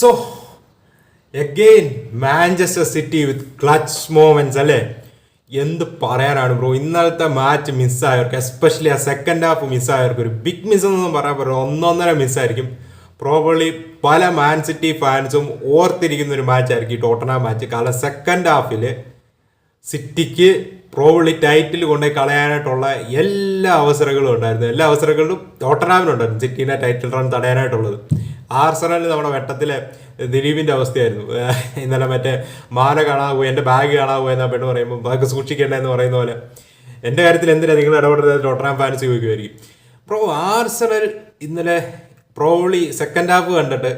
So again Manchester City with clutch moments അല്ലേ? എന്ത് പറയാനാണ് ബ്രോ ഇന്നലത്തെ മാച്ച് മിസ്സായവർക്ക് എസ്പെഷ്യലി ആ സെക്കൻഡ് ഹാഫ് മിസ്സായവർക്ക് ഒരു ബിഗ് മിസ് എന്നൊന്നും പറയാൻ പറ്റില്ല. ഒന്നൊന്നര മിസ്സായിരിക്കും പ്രോബബ്ലി പല മാൻ സിറ്റി ഫാൻസും ഓർത്തിരിക്കുന്ന ഒരു മാച്ച് ആയിരിക്കും ഈ ടോട്ടന മാച്ച് കാരണം സെക്കൻഡ് ഹാഫിൽ സിറ്റിക്ക് പ്രോബ്ലി ടൈറ്റിൽ കൊണ്ടുപോയി കളയാനായിട്ടുള്ള എല്ലാ അവസരങ്ങളും ഉണ്ടായിരുന്നു. എല്ലാ അവസരങ്ങളിലും ടോട്ടനാമിനുണ്ടായിരുന്നു സിറ്റീനെ ടൈറ്റിൽ റൺ തടയാനായിട്ടുള്ളത്. ആർസണൽ നമ്മുടെ വെട്ടത്തിലെ ദിലീപിന്റെ അവസ്ഥയായിരുന്നു. ഇന്നലെ മറ്റേ മാല കാണാവൂ എന്റെ ബാഗ് കാണാവൂ എന്നാ പെണ്ണ് പറയുമ്പോൾ ബാഗ് സൂക്ഷിക്കേണ്ട എന്ന് പറയുന്ന പോലെ. എന്റെ കാര്യത്തിൽ എന്തിനാ നിങ്ങൾ ഇടപെടുന്നത് ടോട്ടനാം ഫാൻസ് ചോദിക്കുമായിരിക്കും. പ്രോ ആർസണൽ ഇന്നലെ പ്രോളി സെക്കൻഡ് ഹാഫ് കണ്ടിട്ട്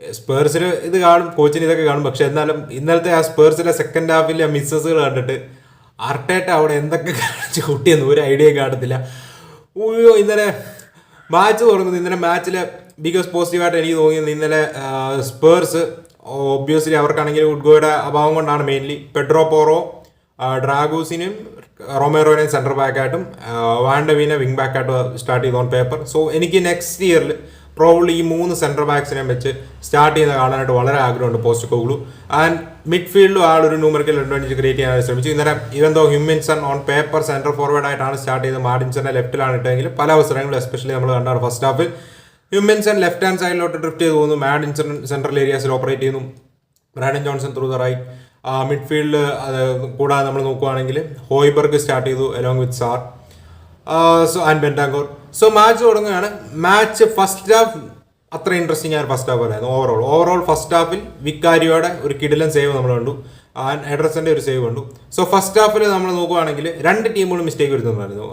സ്പേഴ്സിന് ഇത് കാണും കോച്ചിന് ഇതൊക്കെ കാണും. പക്ഷെ എന്നാലും ഇന്നലത്തെ ആ സ്പേഴ്സിലെ സെക്കൻഡ് ഹാഫിലെ മിസ്സസുകൾ കണ്ടിട്ട് അർട്ടേട്ട അവിടെ എന്തൊക്കെ കാണിച്ച് കൂട്ടിയെന്ന് ഒരു ഐഡിയ കാണത്തില്ല. ഓയ്യോ ഇന്നലെ മാച്ച് തുടങ്ങുന്നു ഇന്നലെ മാച്ചിലെ ബിഗസ്റ്റ് പോസിറ്റീവായിട്ട് എനിക്ക് തോന്നിയത് ഇന്നലെ സ്പേഴ്സ് ഒബ്വിയസ്ലി അവർക്കാണെങ്കിൽ ഉഡ്ഗോയുടെ അഭാവം കൊണ്ടാണ് മെയിൻലി പെഡ്രോ പോറോ ഡ്രാഗൂസിനും റൊമേറോനെയും സെന്റർ ബാക്കായിട്ടും വാൻഡവിനെ വിങ് ബാക്കായിട്ടും സ്റ്റാർട്ട് ചെയ്തോൺ പേപ്പർ സോ എനിക്ക് നെക്സ്റ്റ് ഇയറിൽ പ്രോബ്ലി ഈ മൂന്ന് സെന്റർ ബാക്സിനെ വെച്ച് സ്റ്റാർട്ട് ചെയ്യുന്ന കാണാനായിട്ട് വളരെ ആഗ്രഹമുണ്ട് പോസ്റ്റ് കോഗ്ലു ആൻഡ് മിഡ്ഫീൽഡിലും ഒരു ന്യൂമറിക്കൽ അഡ്വാന്റേജ് ക്രിയേറ്റ് ചെയ്യാൻ ശ്രമിച്ചു. ഇന്നലെ even though Heungmin Son on paper centre forward ആയിട്ടാണ് സ്റ്റാർട്ട് ചെയ്തത് മാർഡിൻസന്റെ ലെഫ്റ്റിലാണ് ഇട്ടെങ്കിൽ പല അവസരങ്ങളും എസ്പെഷ്യലി നമ്മൾ കണ്ടാണ് ഫസ്റ്റ് ഹാഫിൽ ഹ്യൂമിൻസൺ ലെഫ്റ്റ് ഹാൻഡ് സൈഡിലോട്ട് ഡ്രിഫ്റ്റ് ചെയ്ത് പോകുന്നു. മാഡ് മാഡിൻസൺ സെൻട്രൽ ഏരിയാസിൽ ഓപ്പറേറ്റ് ചെയ്യുന്നു. Brennan Johnson through the right മിഡ്ഫീൽഡിൽ കൂടാതെ നമ്മൾ നോക്കുവാണെങ്കിൽ ഹോയ്ബർഗ് സ്റ്റാർട്ട് ചെയ്തു along with Sarr so and Bentancur so match തുടങ്ങുകയാണ്. മാച്ച് ഫസ്റ്റ് ഹാഫ് അത്ര ഇൻട്രസ്റ്റിംഗ് ആയ ഫസ്റ്റ് ഹാഫ് അല്ലായിരുന്നു. ഓവറോൾ ഓവറോൾ ഫസ്റ്റ് ഹാഫിൽ വിക്കാരിയോടെ ഒരു കിടിലൻ സേവ് നമ്മൾ കണ്ടു. ആൻഡ് എഡ്രസന്റെ ഒരു സേവ് കണ്ടു. സോ ഫസ്റ്റ് ഹാഫിൽ നമ്മൾ നോക്കുവാണെങ്കിൽ രണ്ട് ടീമുകളും മിസ്റ്റേക്ക് വരുന്നുണ്ടായിരുന്നു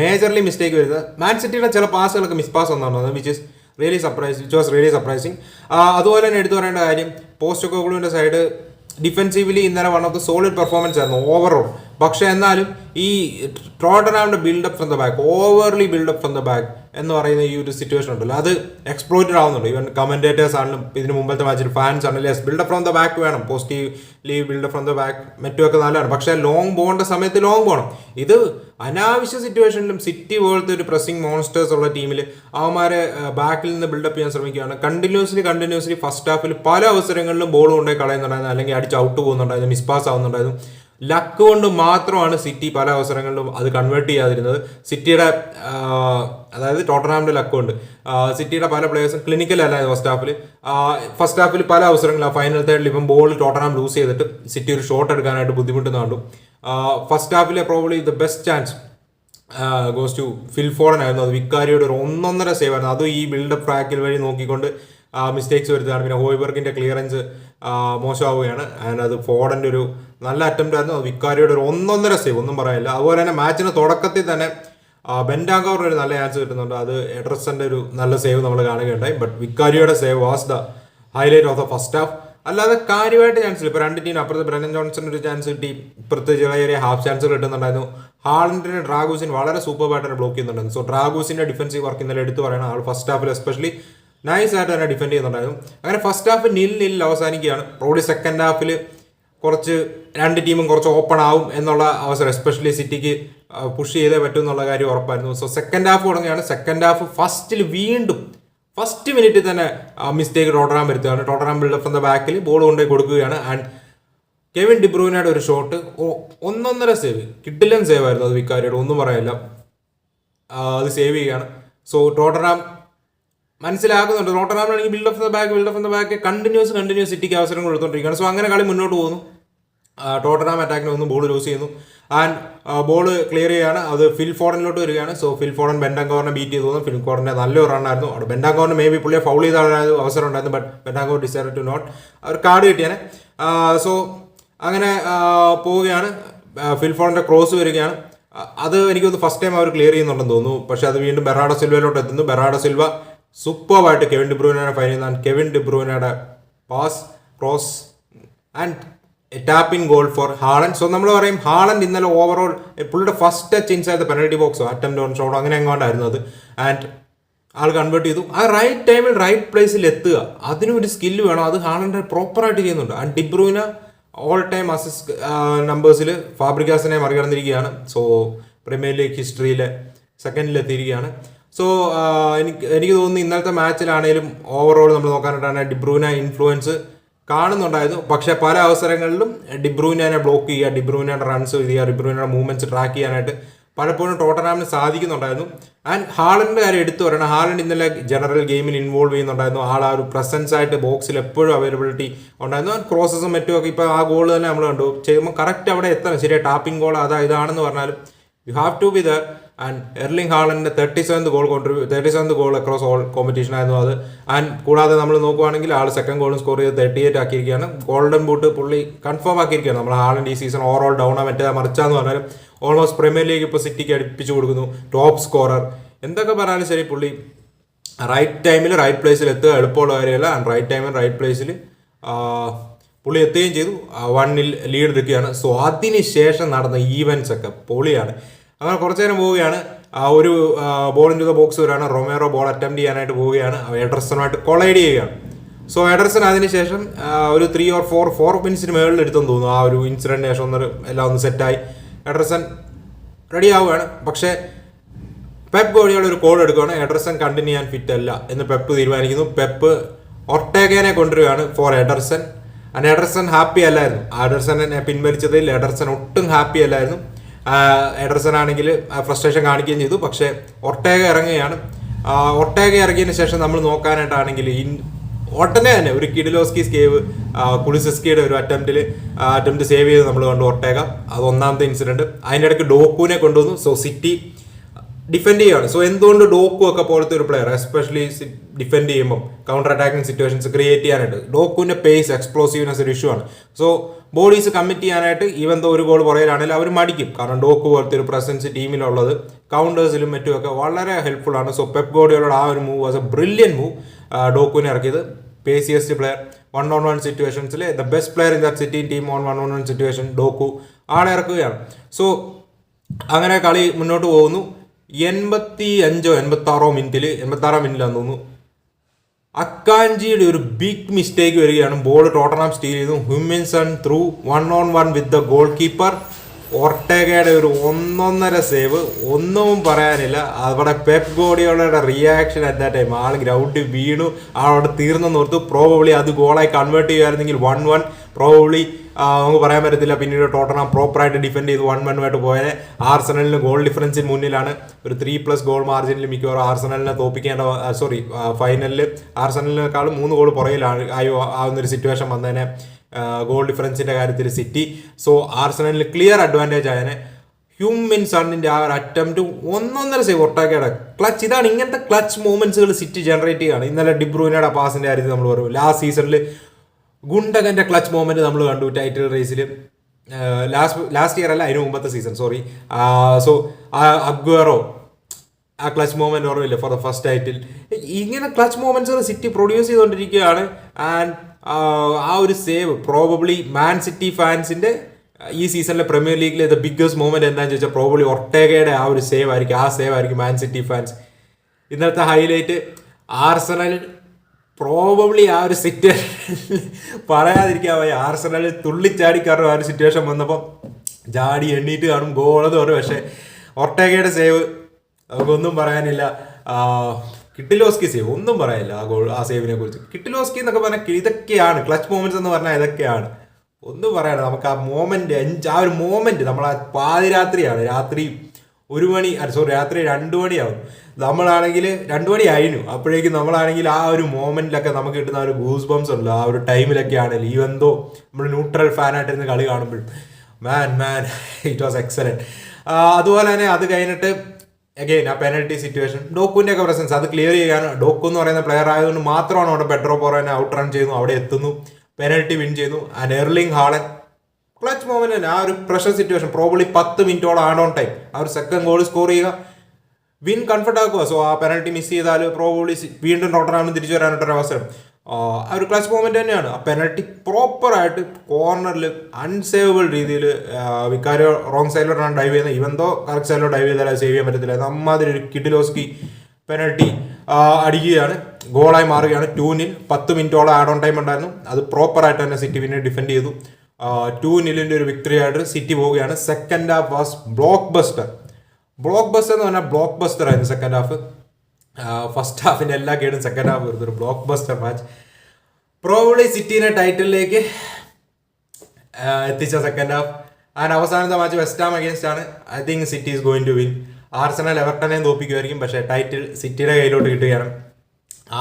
മേജർലി മിസ്റ്റേക്ക് വരുന്നത് മാൻ സിറ്റിയുടെ ചില പാസുകളൊക്കെ മിസ് പാസ് ഒന്നാണ് which is really surprise which was really surprising അതുപോലെ തന്നെ എടുത്തു പറയേണ്ട കാര്യം പോസ്റ്റ് കോഗ്ലുവിന്റെ സൈഡ് ഡിഫെൻസീവ്ലി ഇന്നലെ one of the solid performance ആയിരുന്നു ഓവറോൾ പക്ഷെ എന്നാലും ഈ ട്രോട്ടനാമിന്റെ buildup from the back overly buildup from the back എന്ന് പറയുന്ന ഈ ഒരു സിറ്റുവേഷൻ ഉണ്ടല്ലോ. അത് എക്സ്പ്ലോയിറ്റഡ് ആവുന്നുണ്ട്. ഈവൻ കമന്റേറ്റേഴ്സ് ആണെങ്കിലും ഇതിന് മുമ്പത്തെ മാച്ചിൽ ഫാൻസ് ആണെങ്കിലും yes buildup from the back വേണം. Positively buildup from the back മറ്റുമൊക്കെ നല്ലതാണ്. പക്ഷേ ലോങ് പോകേണ്ട സമയത്ത് ലോങ് പോകണം ഇത് അനാവശ്യ സിറ്റുവേഷനിലും സിറ്റി പോലത്തെ ഒരു പ്രസിംഗ് മോൺസ്റ്റേഴ്സ് ഉള്ള ടീമിൽ അവന്മാരെ ബാക്കിൽ നിന്ന് ബിൽഡപ്പ് ചെയ്യാൻ ശ്രമിക്കുകയാണ്. കണ്ടിന്യൂസ്ലി കണ്ടിന്യൂസ്ലി ഫസ്റ്റ് ഹാഫിൽ പല അവസരങ്ങളിലും ബോൾ കൊണ്ടുപോയി കളയുന്നുണ്ടായിരുന്നു. അല്ലെങ്കിൽ അടിച്ച് ഔട്ട് പോകുന്നുണ്ടായിരുന്നു. Miss pass ആവുന്നുണ്ടായിരുന്നു. ലക്ക് കൊണ്ട് മാത്രമാണ് സിറ്റി പല അവസരങ്ങളിലും അത് കൺവേർട്ട് ചെയ്യാതിരുന്നത്. സിറ്റിയുടെ അതായത് ടോട്ടനാമിന്റെ ലക്ക് കൊണ്ട്. സിറ്റിയുടെ പല പ്ലേയേഴ്സും ക്ലിനിക്കൽ അല്ല ഫസ്റ്റ് ഹാഫിൽ ഫസ്റ്റ് ഹാഫിൽ പല അവസരങ്ങളും ഫൈനൽ തേർഡിൽ ഇപ്പം ബോൾ ടോട്ടനാം ലൂസ് ചെയ്തിട്ട് സിറ്റി ഒരു ഷോട്ട് എടുക്കാനായിട്ട് ബുദ്ധിമുട്ടുന്ന കണ്ടു. First ഹാഫിലെ probably the best chance goes to Phil Foden ആയിരുന്നു. അത് വിക്കാരിയുടെ ഒരു ഒന്നൊന്നര സേവ് ആയിരുന്നു. അതും ഈ ബിൽഡപ്പ് ട്രാക്കിൽ വഴി നോക്കിക്കൊണ്ട് മിസ്റ്റേക്സ് വരുത്തുകയാണ്. പിന്നെ ഹോയ്ബർഗിന്റെ ക്ലിയറൻസ് മോശമാവുകയാണ്. ആൻഡ് അത് ഫോർഡന്റെ ഒരു നല്ല അറ്റംപ്റ്റ് ആയിരുന്നു. വിക്കാരിയുടെ ഒരു ഒന്നൊന്നര സേവ് ഒന്നും പറയാനില്ല. അതുപോലെ തന്നെ മാച്ചിന്റെ തുടക്കത്തിൽ തന്നെ ബെൻഡാങ്കോറിന് ഒരു നല്ല ചാൻസ് കിട്ടുന്നുണ്ട്. അത് എഡ്രസന്റെ ഒരു നല്ല സേവ് നമ്മൾ കാണുകയുണ്ടായി. But വിക്കാരിയുടെ save was the highlight of the first half അല്ലാതെ കാര്യമായിട്ട് ചാൻസ് ഇല്ല. ഇപ്പൊ രണ്ട് ടീം അപ്പുറത്ത് ബ്രനൻ ജോൺസൺ ഒരു ചാൻസ് കിട്ടി. ഇപ്പുറത്ത് ചെറിയ ഹാഫ് ചാൻസ് കിട്ടുന്നുണ്ടായിരുന്നു. ഹാളിന്റെ ഡ്രാഗൂസിൻ വളരെ സൂപ്പർ ആയിട്ട് ബ്ലോക്ക് ചെയ്യുന്നുണ്ടായിരുന്നു. സോ ഡ്രാഗൂസിന്റെ ഡിഫൻസീവ് വർക്ക് ഇന്നലെ എടുത്തു പറയണം ആൾ ഫസ്റ്റ് ഹാഫിൽ എസ്പെഷ്യലി നൈസ് ആയിട്ട് തന്നെ ഡിഫെൻഡ് ചെയ്യുന്നുണ്ടായിരുന്നു. അങ്ങനെ ഫസ്റ്റ് ഹാഫ് നിൽ നിൽ അവസാനിക്കുകയാണ് റോഡി സെക്കൻഡ് ഹാഫിൽ കുറച്ച് രണ്ട് ടീമും കുറച്ച് ഓപ്പൺ ആവും എന്നുള്ള അവസരം എസ്പെഷ്യലി സിറ്റിക്ക് പുഷ് ചെയ്തേ പറ്റും എന്നുള്ള കാര്യം ഉറപ്പായിരുന്നു. സോ സെക്കൻഡ് ഹാഫ് തുടങ്ങിയാണ് സെക്കൻഡ് ഹാഫ് ഫസ്റ്റിൽ വീണ്ടും ഫസ്റ്റ് മിനിറ്റിൽ തന്നെ മിസ്റ്റേക്ക് ടോട്ടറാൻ വരുത്തുകയാണ്. ടോട്ടറാൻ ബിൽഡപ്പ് ഫ്രം ദ ബാക്കിൽ ബോൾ കൊണ്ടുപോയി കൊടുക്കുകയാണ്. ആൻഡ് കെവിൻ ഡിബ്രൂനയുടെ ഒരു ഷോട്ട് ഒന്നൊന്നര സേവ് കിട്ടില്ലൻ സേവ് ആയിരുന്നു അത് വിക്കാരിയുടെ ഒന്നും പറയില്ല. അത് സേവ് ചെയ്യുകയാണ്. സോ ടോട്ടറാം മനസ്സിലാക്കുന്നുണ്ട് ആണെങ്കിൽ build of the back build of the back continues continues സിറ്റിക്ക് അവസരങ്ങൾ കൊടുത്തോണ്ടിരിക്കുകയാണ്. സോ അങ്ങനെ കളി മുന്നോട്ട് പോകുന്നു. ടോട്ടനാം അറ്റാക്കിന് ഒന്ന് ബോൾ ലൂസ് ചെയ്യുന്നു. ആൻഡ് ബോൾ ക്ലിയർ ചെയ്യാണ്. അത് ഫിൽ ഫോർഡനിലോട്ട് വരികയാണ്. സോ ഫിൽ ഫോറൻ ബെൻഡാങ്കോറിനെ ബീറ്റ് ചെയ്തു തോന്നുന്നു ഫിൽ ഫോർഡിന്റെ നല്ലൊരു റണ്ണായിരുന്നു അവിടെ ബെൻഡാങ്കോറിന് മേ ബി പുള്ളിയെ ഫൗൾ ചെയ്ത അവസരം ഉണ്ടായിരുന്നു but Bentancur decide to not our card കിട്ടിയാണ് സോ അങ്ങനെ പോവുകയാണ്. ഫിൽ ഫോറിന്റെ ക്രോസ് വരികയാണ്. അത് എനിക്കൊന്ന് ഫസ്റ്റ് ടൈം അവർ ക്ലിയർ ചെയ്യുന്നുണ്ടെന്ന് തോന്നുന്നു. പക്ഷേ അത് വീണ്ടും ബെറാഡോ സിൽവയിലോട്ട് എത്തുന്നു. ബെറാഡോ സിൽവ സൂപ്പറായിട്ട് കെവിൻ ഡിബ്രൂനയുടെ ഫൈനൽ നിന്നാണ് Kevin ഡിബ്രൂനയുടെ pass cross and tapping goal for Haaland so നമ്മൾ പറയും ഹാളൻ ഇന്നലെ ഓവറോൾ പുള്ളിയുടെ ഫസ്റ്റ് ടച്ച് ഇൻസൈഡ് പെനൽറ്റി ബോക്സോ അറ്റംപ്റ്റ് ഓൺ ഷോട്ടോ അങ്ങനെ എങ്ങോട്ടായിരുന്നത് ആൻഡ് ആൾ കൺവേർട്ട് ചെയ്തു. ആ റൈറ്റ് ടൈമിൽ റൈറ്റ് പ്ലേസിൽ എത്തുക. അതിനും ഒരു സ്കില്ല് വേണം. അത് ഹാളന്റെ പ്രോപ്പറായിട്ട് ചെയ്യുന്നുണ്ട്. And De Bruyne all time assist നമ്പേഴ്സിൽ ഫാബ്രിക്കാസിനെ മറികടന്നിരിക്കുകയാണ്. സോ പ്രീമിയർ ലീഗ് ഹിസ്റ്ററിയിലെ സെക്കൻഡിൽ എത്തിയിരിക്കുകയാണ്. സോ എനിക്ക് എനിക്ക് തോന്നുന്നു ഇന്നലത്തെ മാച്ചിലാണെങ്കിലും ഓവറോൾ നമ്മൾ നോക്കാനായിട്ടാണ് ഡിബ്രൂന ഇൻഫ്ലുവൻസ് കാണുന്നുണ്ടായിരുന്നു. പക്ഷെ പല അവസരങ്ങളിലും ഡിബ്രൂനെ ബ്ലോക്ക് ചെയ്യുക ഡിബ്രൂനയുടെ റൺസ് ചെയ്യുക ഡിബ്രൂനയുടെ മൂവ്മെന്റ്സ് ട്രാക്ക് ചെയ്യാനായിട്ട് പലപ്പോഴും ടോട്ടനാമിന് സാധിക്കുന്നുണ്ടായിരുന്നു. ആൻഡ് ഹാളന്റെ കാര്യം എടുത്തു പറയണം ഹാളണ്ട് ഇന്നലെ ജനറൽ ഗെയിമിൽ ഇൻവോൾവ് ചെയ്യുന്നുണ്ടായിരുന്നു. ആൾ ആ ഒരു പ്രസൻസ് ആയിട്ട് ബോക്സിൽ എപ്പോഴും അവൈലബിലിറ്റി ഉണ്ടായിരുന്നു. ക്രോസസും മറ്റുമൊക്കെ ഇപ്പോൾ ആ ഗോൾ തന്നെ നമ്മൾ കണ്ടു. ചെയ്യുമ്പോൾ കറക്റ്റ് അവിടെ എത്തണം. ശരിയാ ടാപ്പിംഗ് ഗോൾ അതാ ഇതാണെന്ന് പറഞ്ഞാലും you have to be and Erling ഹാളിന്റെ thirty seventh goal contribution thirty seventh goal across all competition ആയിരുന്നു അത്. ആൻഡ് കൂടാതെ നമ്മൾ നോക്കുവാണെങ്കിൽ ആൾ സെക്കൻഡ് ഗോളും സ്കോർ ചെയ്ത് തേർട്ടി എയ്റ്റ് ആക്കിയിരിക്കുകയാണ്. ഗോൾഡൻ ബൂട്ട് പുള്ളി കൺഫേം ആക്കിയിരിക്കുകയാണ്. നമ്മൾ ഹാളൻഡ് ഈ സീസൺ ഓവറോൾ ഡൗൺ ആ മറ്റേ മറിച്ചാന്ന് പറഞ്ഞാലും ഓൾമോസ്റ്റ് പ്രീമിയർ ലീഗ് ഇപ്പോൾ സിറ്റിക്ക് അടുപ്പിച്ച് കൊടുക്കുന്നു. ടോപ്പ് സ്കോറർ എന്തൊക്കെ പറഞ്ഞാലും ശരി പുള്ളി റൈറ്റ് ടൈമിൽ റൈറ്റ് പ്ലേസിൽ എത്തുക എളുപ്പമുള്ള കാര്യമല്ല. ആൻഡ് റൈറ്റ് ടൈമിൽ റൈറ്റ് പ്ലേസിൽ പുള്ളി എത്തുകയും ചെയ്തു. വണ്ണിൽ ലീഡ് എടുക്കുകയാണ്. സോ അതിന് ശേഷം നടന്ന ഈവൻസ് ഒക്കെ പൊളിയാണ്. അങ്ങനെ കുറച്ചു നേരം പോവുകയാണ്. ഒരു ബോൾ ഇൻ ബോക്സ് വരാണ് റൊമേറോ ബോൾ അറ്റംപ്റ്റ് ചെയ്യാനായിട്ട് പോവുകയാണ്. എഡർസണുമായിട്ട് കൊളൈഡ് ചെയ്യുകയാണ്. സോ എഡർസൺ അതിനുശേഷം ഒരു ത്രീ ഓർ ഫോർ ഫോർ മിനിറ്റ്സിന് മുകളിൽ എടുത്തെന്ന് തോന്നുന്നു. ആ ഒരു ഇൻസിഡന്റിന് ശേഷം ഒന്ന് എല്ലാം ഒന്ന് സെറ്റായി എഡർസൺ റെഡി ആവുകയാണ്. പക്ഷേ പെപ്പ് വഴിയുള്ള ഒരു കോൾ എടുക്കുകയാണ്. എഡർസൺ കണ്ടിന്യൂ ചെയ്യാൻ ഫിറ്റ് അല്ല എന്ന് പെപ്പ് തീരുമാനിക്കുന്നു. പെപ്പ് ഒർട്ടേഗനെ കൊണ്ടുവരികയാണ് for Ederson and Ederson happy അല്ലായിരുന്നു. എഡർസനെ പിൻവലിച്ചതിൽ എഡർസൺ ഒട്ടും ഹാപ്പി അല്ലായിരുന്നു. എഡർസൺ ആണെങ്കിൽ ഫ്രസ്ട്രേഷൻ കാണിക്കുകയും ചെയ്തു. പക്ഷേ ഒട്ടേക ഇറങ്ങുകയാണ്. ഒട്ടേക ഇറങ്ങിയതിന് ശേഷം നമ്മൾ നോക്കാനായിട്ടാണെങ്കിൽ ഇൻ ഒട്ടനെ തന്നെ ഒരു കിഡിലോസ്കി സ്കേവ് കുളിസിസ്കിയുടെ ഒരു അറ്റംപ്റ്റിൽ അറ്റംപ്റ്റ് സേവ് ചെയ്ത് നമ്മൾ കണ്ടു ഒട്ടേക. അത് ഒന്നാമത്തെ ഇൻസിഡന്റ്. അതിന്റെ ഇടയ്ക്ക് ഡോക്കുവിനെ കൊണ്ടുവന്നു. സോ സിറ്റി ഡിഫെൻഡ് ചെയ്യുകയാണ് സോ എന്തുകൊണ്ട് ഡോക്കു ഒക്കെ പോലത്തെ ഒരു പ്ലെയർ എസ്പെഷ്യലി ഡിഫെൻഡ് ചെയ്യുമ്പോൾ കൗണ്ടർ അറ്റാക്കിംഗ് സിറ്റുവേഷൻസ് ക്രിയേറ്റ് ചെയ്യാനായിട്ട് ഡോക്കുവിന്റെ പേസ് എക്സ്പ്ലോസീവ്നെസ് ഒരു ഇഷ്യൂ ആണ്. സോ ബോഡീസ് കമ്മിറ്റ് ചെയ്യാനായിട്ട് ഈവൻ ദോ ഒരു ഗോൾ പുറകിലാണെങ്കിൽ അവർ മടിക്കും. കാരണം ഡോക്കു പോലത്തെ ഒരു പ്രസൻസ് ടീമിലുള്ളത് കൗണ്ടേഴ്സിലും മറ്റുമൊക്കെ വളരെ ഹെൽപ്ഫുൾ ആണ്. സോ പെപ്പ് ഗോഡിയോട് ആ ഒരു move was a brilliant move ഡോക്കുവിനെ ഇറക്കിയത്. Paciest player one on one സിറ്റുവേഷൻസിൽ the best player in that City team on one on one situation Doku ആളെ ഇറക്കുകയാണ്. സോ അങ്ങനെ കളി മുന്നോട്ട് പോകുന്നു. എൺപത്തി അഞ്ചോ എൺപത്തി ആറോ മിനിറ്റിൽ എൺപത്തി ആറാം മിനിറ്റിലാന്ന് തോന്നുന്നു. അക്കാഞ്ചിയുടെ ഒരു ബിഗ് മിസ്റ്റേക്ക് വരികയാണ്. ബോൾ ടോട്ടനാം സ്റ്റീൽ ചെയ്തു. Heungmin Son through one on one with the goalkeeper ഒർട്ടേഗയുടെ ഒരു ഒന്നൊന്നര സേവ് ഒന്നും പറയാനില്ല. അവിടെ പെപ് ഗോഡിയോളയുടെ റിയാക്ഷൻ അറ്റ് ദ ടൈം ആൾ ഗ്രൗണ്ടിൽ വീണു. അവിടെ തീർന്നെന്ന് ഓർത്തു. പ്രോബബ്ലി അത് ഗോളായി കൺവേർട്ട് ചെയ്യുമായിരുന്നെങ്കിൽ വൺ വൺ പ്രോബബ്ലി നമുക്ക് പറയാൻ പറ്റത്തില്ല. പിന്നീട് ടോട്ടനാം പ്രോപ്പറായിട്ട് ഡിഫെൻഡ് ചെയ്ത്. വൺ വൺ ആയിട്ട് പോയത് ആർസണലിന് ഗോൾ ഡിഫറൻസിന് മുന്നിലാണ്. ഒരു ത്രീ പ്ലസ് ഗോൾ മാർജിനിൽ മിക്കവാറും ആർസണലിനെ തോപ്പിക്കേണ്ട സോറി ഫൈനലിൽ ആർസണലിനേക്കാളും മൂന്ന് ഗോൾ പുറകിലാണ് ആയോ ആവുന്നൊരു സിറ്റുവേഷൻ വന്നതിനെ ഗോൾ ഡിഫറൻസിന്റെ കാര്യത്തിൽ സിറ്റി സോ ആർസണലിന് ക്ലിയർ അഡ്വാന്റേജ് ആയതിനെ ഹ്യൂമൻ സണ്ണിന്റെ ആ ഒരു അറ്റംപ്റ്റ് ഒന്നൊന്നര സേവ് ഒട്ടാക്കയുടെ ക്ലച്ച് ഇതാണ് ഇങ്ങനത്തെ ക്ലച്ച് മൂവ്മെന്റ്സുകൾ സിറ്റി ജനറേറ്റ് ചെയ്യുകയാണ് ഇന്നലെ ഡിബ്രൂനയുടെ പാസിന്റെ കാര്യത്തിൽ നമ്മൾ പറഞ്ഞു ലാസ്റ്റ് സീസണിൽ ഗുണ്ടകന്റെ ക്ലച്ച് മൂവ്മെന്റ് നമ്മൾ കണ്ടു ടൈറ്റിൽ റേസിൽ ലാസ്റ്റ് ലാസ്റ്റ് ഇയർ അല്ല അതിന് മുമ്പത്തെ സീസൺ സോറി സോ അഗ്വേറോ ആ ക്ലച്ച് മൂവ്മെന്റ് ഓർമ്മയില്ല? ഫോർ ദ ഫസ്റ്റ് ടൈറ്റിൽ ഇങ്ങനെ ക്ലച്ച് മൂവ്മെന്റ്സ് സിറ്റി പ്രൊഡ്യൂസ് ചെയ്തുകൊണ്ടിരിക്കുകയാണ് ആൻഡ് ആ ഒരു സേവ് പ്രോബബ്ലി മാൻ സിറ്റി ഫാൻസിന്റെ ഈ സീസണിലെ പ്രീമിയർ ലീഗിലെ ദ ബിഗ്ഗസ്റ്റ് മൂവ്മെന്റ് എന്താണെന്ന് ചോദിച്ചാൽ പ്രോബബ്ലി ഒട്ടേകയുടെ ആ ഒരു സേവ് ആയിരിക്കും. ആ സേവ് ആയിരിക്കും മാൻ സിറ്റി ഫാൻസ് ഇന്നത്തെ ഹൈലൈറ്റ് ആർസണൽ പ്രോബബ്ലി ആ ഒരു സിറ്റുവേഷൻ പറയാതിരിക്കാൻ വയ്യ. ആർസണലിൽ തുള്ളിച്ചാടി കാരണം ആ ഒരു സിറ്റുവേഷൻ വന്നപ്പോൾ ജാടി എണ്ണീറ്റ് കാണും ഗോളത് ഒരു പക്ഷേ ഒട്ടേക്കയുടെ സേവ് നമുക്കൊന്നും പറയാനില്ല. കിട്ടിലോസ്കി സേവ് ഒന്നും പറയാനില്ല ആ ഗോൾ ആ സേവിനെ കുറിച്ച്. കിട്ടിലോസ്കി എന്നൊക്കെ പറഞ്ഞാൽ ഇതൊക്കെയാണ്. ക്ലച്ച് മൂമെന്റ്സ് എന്ന് പറഞ്ഞാൽ ഇതൊക്കെയാണ്. ഒന്നും പറയണം നമുക്ക് ആ മോമെന്റ് അഞ്ച് ആ ഒരു മോമെന്റ് നമ്മൾ ആ പാതിരാത്രിയാണ്. രാത്രി ഒരു മണി സോറി രാത്രി രണ്ടു മണിയാവും. നമ്മളാണെങ്കിൽ രണ്ടു മണി ആയിരുന്നു. അപ്പോഴേക്കും നമ്മളാണെങ്കിൽ ആ ഒരു മോമെന്റിലൊക്കെ നമുക്ക് കിട്ടുന്ന ഒരു ഗൂസ് ബംസ് ഉണ്ടല്ലോ. ആ ഒരു ടൈമിലൊക്കെ ആണെങ്കിൽ ഈ എന്തോ നമ്മൾ ന്യൂട്രൽ ഫാനായിട്ടിരുന്ന് കളി കാണുമ്പോൾ man man it was excellent അതുപോലെ തന്നെ അത് കഴിഞ്ഞിട്ട് അഗെയിൻ ആ പെനൽറ്റി സിറ്റുവേഷൻ ഡോക്കുവിന്റെ ഒക്കെ പ്രസൻസ് അത് ക്ലിയർ ചെയ്യാൻ ഡോക്കു എന്ന് പറയുന്ന പ്ലെയർ ആയതുകൊണ്ട് മാത്രമാണ് അവിടെ പെട്രോ പോറോനെ ഔട്ട് റൺ ചെയ്യുന്നു അവിടെ എത്തുന്നു. പെനൽറ്റി വിൻ ചെയ്യുന്നു and Erling Haaland clutch moment തന്നെ. ആ ഒരു പ്രഷർ സിറ്റുവേഷൻ പ്രോബ്ലി പത്ത് മിനിറ്റോളം ആഡ് ഓൺ ടൈം ആ ഒരു സെക്കൻഡ് ഗോൾ സ്കോർ ചെയ്യുക. വിൻ കംഫർട്ട് ആക്കുക സോ ആ പെനൽറ്റി മിസ് ചെയ്താൽ പ്രോബ്ലി വീണ്ടും ടോട്ടനാമിന് തിരിച്ചു വരാനായിട്ടൊരു അവസരം. ആ ഒരു ക്ലച്ച് മൂവ്മെന്റ് തന്നെയാണ്. ആ പെനൽറ്റി പ്രോപ്പറായിട്ട് കോർണറിൽ അൺസേവബിൾ രീതിയിൽ വിക്കാരോ റോങ് സൈഡിലോട്ടാണ് ഡൈവ് ചെയ്യുന്നത് ഇവൻ ദോ കറക്റ്റ് സൈഡിലോ ഡൈവ് ചെയ്താൽ സേവ് ചെയ്യാൻ പറ്റത്തില്ല. നമ്മാതിരി ഒരു കിഡിലോസ്കി പെനൽറ്റി അടിക്കുകയാണ്. ഗോളായി മാറുകയാണ്. ടൂനിൽ പത്ത് മിനിറ്റോളം ആഡ് ഓൺ ടൈം ഉണ്ടായിരുന്നു. അത് പ്രോപ്പറായിട്ട് തന്നെ സിറ്റി പിന്നെ ഡിഫെൻഡ് ചെയ്തു. ടൂ നിലിന്റെ ഒരു വിക്ടറി ആയിട്ട് സിറ്റി പോവുകയാണ്. Second half was blockbuster blockbuster എന്ന് പറഞ്ഞാൽ ബ്ലോക്ക് ബസ്റ്റർ ആയിരുന്നു സെക്കൻഡ് ഹാഫ് ഫസ്റ്റ് ഹാഫിന്റെ എല്ലാ ഗേഡും സെക്കൻഡ് ഹാഫ് വരുന്നത് ഒരു ബ്ലോക്ക് ബസ്റ്റർ മാച്ച് പ്രോബ്ലി സിറ്റീനെ ടൈറ്റിലേക്ക് എത്തിച്ച സെക്കൻഡ് ഹാഫ് ആൻഡ് അവസാനത്തെ മാച്ച് വെസ്റ്റ് ഹാം അഗേൻസ്റ്റ് ആണ്. I think City is going to win Arsenal എവർട്ടനെയും തോപ്പിക്കുമായിരിക്കും. പക്ഷേ ടൈറ്റിൽ സിറ്റിയുടെ കയ്യിലോട്ട് കിട്ടുകയാണ്.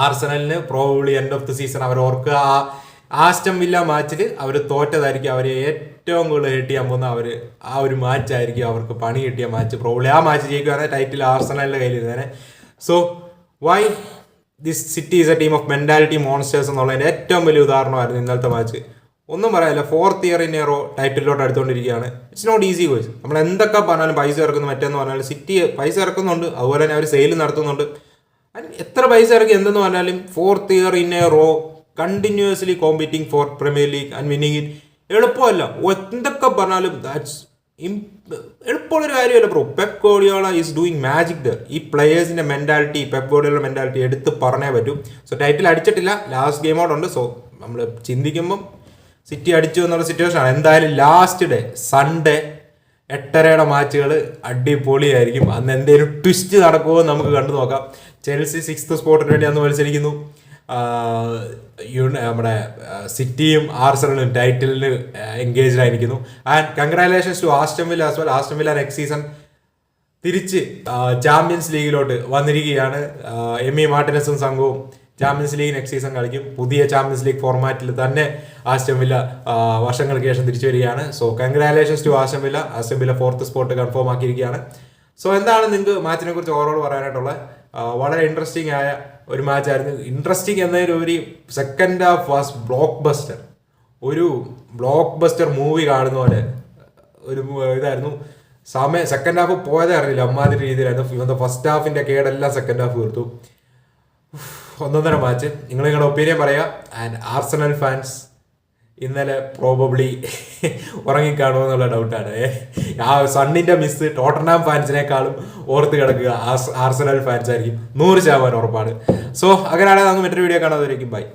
ആർസണലിന് probably end of the season അവർ ഓർക്കുക ആ ആസ്റ്റം വില്ല മാച്ചിൽ അവർ തോറ്റതായിരിക്കും. അവർ ഏറ്റവും കൂടുതൽ ഹേറ്റ് ചെയ്യാൻ പോകുന്ന അവർ ആ ഒരു മാച്ച് ആയിരിക്കും അവർക്ക് പണി കിട്ടിയ മാച്ച് പ്രോബ്ലം ആ മാച്ച് ജയിക്കുകയാണെങ്കിൽ ടൈറ്റിൽ ആർസണലിന്റെ കയ്യിലിരുന്നേനെ. So why this City is a team of mentality monsters എന്നുള്ളതിന്റെ ഏറ്റവും വലിയ ഉദാഹരണമായിരുന്നു ഇന്നലത്തെ മാച്ച് ഒന്നും പറയാനില്ല. ഫോർത്ത് ഇയർ ഇൻ ഇയറോ ടൈറ്റിലോട്ട് അടുത്തുകൊണ്ടിരിക്കുകയാണ്. ഇറ്റ്സ് നോട്ട് ഈസി കോഴ്സ് നമ്മൾ എന്തൊക്കെ പറഞ്ഞാലും പൈസ ഇറക്കുന്നു മറ്റേന്ന് പറഞ്ഞാലും സിറ്റി പൈസ ഇറക്കുന്നുണ്ട്. അതുപോലെ തന്നെ അവർ സെയിൽ നടത്തുന്നുണ്ട്. എത്ര പൈസ ഇറക്കി എന്തെന്ന് പറഞ്ഞാലും fourth year in a row continuously competing for Premier League and winning it എളുപ്പമല്ല. എന്തൊക്കെ പറഞ്ഞാലും ദാറ്റ്സ് എളുപ്പമുള്ളൊരു കാര്യമല്ല bro Pep Guardiola is doing magic there ഈ പ്ലെയേഴ്സിന്റെ മെന്റാലിറ്റി പെപ് ഗോഡിയോള മെന്റാലിറ്റി എടുത്ത് പറഞ്ഞേ പറ്റൂ. സോ ടൈറ്റിൽ അടിച്ചിട്ടില്ല. ലാസ്റ്റ് ഗെയിം ഔട്ട് ഉണ്ട്. സോ നമ്മൾ ചിന്തിക്കുമ്പം സിറ്റി അടിച്ചു എന്നുള്ള സിറ്റുവേഷൻ ആണ്. എന്തായാലും ലാസ്റ്റ് ഡേ സൺഡേ എട്ടരയുടെ മാച്ചുകൾ അടിപൊളിയായിരിക്കും. അന്ന് എന്തെങ്കിലും ട്വിസ്റ്റ് നടക്കുമോ നമുക്ക് കണ്ടു നോക്കാം. ചെൽസി സിക്സ്ത് സ്പോട്ടിന് വേണ്ടി അന്ന് മത്സരിക്കുന്നു. നമ്മുടെ സിറ്റിയും ആർസണലും ടൈറ്റിലിന് എൻഗേജ്ഡ് ആയിരിക്കുന്നു. And congratulations to Aston Villa as well. Aston Villa next season തിരിച്ച് ചാമ്പ്യൻസ് ലീഗിലോട്ട് വന്നിരിക്കുകയാണ്. എം ഇ മാർട്ടിനസും സംഘവും ചാമ്പ്യൻസ് ലീഗ് നെക്സ്റ്റ് സീസൺ കളിക്കും. പുതിയ ചാമ്പ്യൻസ് ലീഗ് ഫോർമാറ്റിൽ തന്നെ ആസ്റ്റം വില്ല വർഷങ്ങൾക്ക് ശേഷം തിരിച്ചു വരികയാണ്. So congratulations to Aston Villa. Aston Villa fourth spot confirm ആക്കിയിരിക്കുകയാണ്. So എന്താണ് നിങ്ങൾക്ക് മാച്ചിനെ കുറിച്ച് ഓവറോൾ പറയാനായിട്ടുള്ളത്? വളരെ ഇൻട്രസ്റ്റിംഗ് ആയ ഒരു മാച്ച് ആയിരുന്നു. ഇൻട്രസ്റ്റിംഗ് എന്നതിലുപരി second half was blockbuster ഒരു ബ്ലോക്ക് ബസ്റ്റർ മൂവി കാണുന്ന പോലെ ഒരു ഇതായിരുന്നു. സമയം സെക്കൻഡ് ഹാഫ് പോയതേ അറിയില്ല. അമ്മാതിരി രീതിയിലായിരുന്നു. ഇവന്റെ ഫസ്റ്റ് ഹാഫിന്റെ കേടെല്ലാം സെക്കൻഡ് ഹാഫ് തീർത്തു. ഒന്നൊന്നര മാച്ച് നിങ്ങൾ നിങ്ങളുടെ ഒപ്പീനിയൻ പറയുക ആൻഡ് ആർസണൽ ഫാൻസ് ഇന്നലെ പ്രോബബ്ലി ഉറങ്ങിക്കാണോ എന്നുള്ള ഡൗട്ടാണ് ആ സണ്ണിന്റെ മിസ് ടോട്ടർനാം ഫാൻസിനേക്കാളും ഓർത്ത് കിടക്കുക. ആർസനൽ ഫാൻസ് ആയിരിക്കും. നൂറ് ശതമാനം ഉറപ്പാണ്. സോ അങ്ങനെയാണെങ്കിൽ നമുക്ക് മറ്റൊരു വീഡിയോ കാണാതെ ബൈ